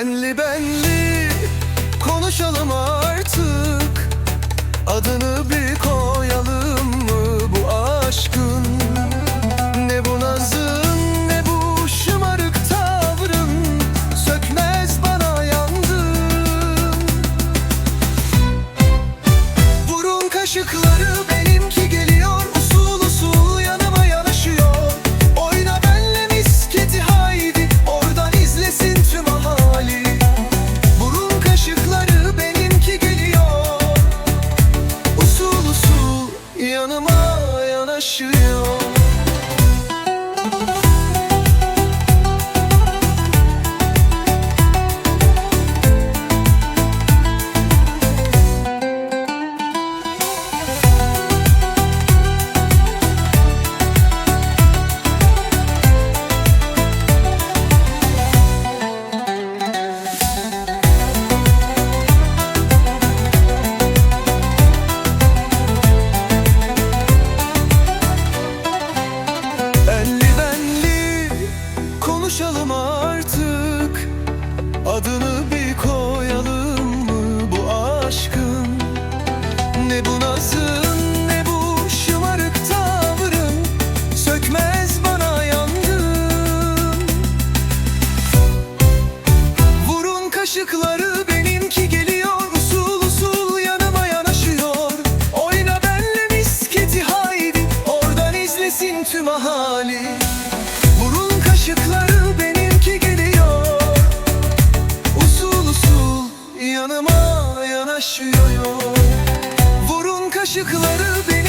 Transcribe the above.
Senli benli konuşalım artık. Adını bir konuşalım artık. Adını bir koyalım mı bu aşkın? Ne bu nazın ne bu şımarık tavrın? Sökmez bana yandın Vurun kaşıkları benimki geliyor. Usul usul yanıma yanaşıyor. Oyna benle misketi haydi. Oradan izlesin tüm ahali. Vurun kaşıkları kaşıkları benimki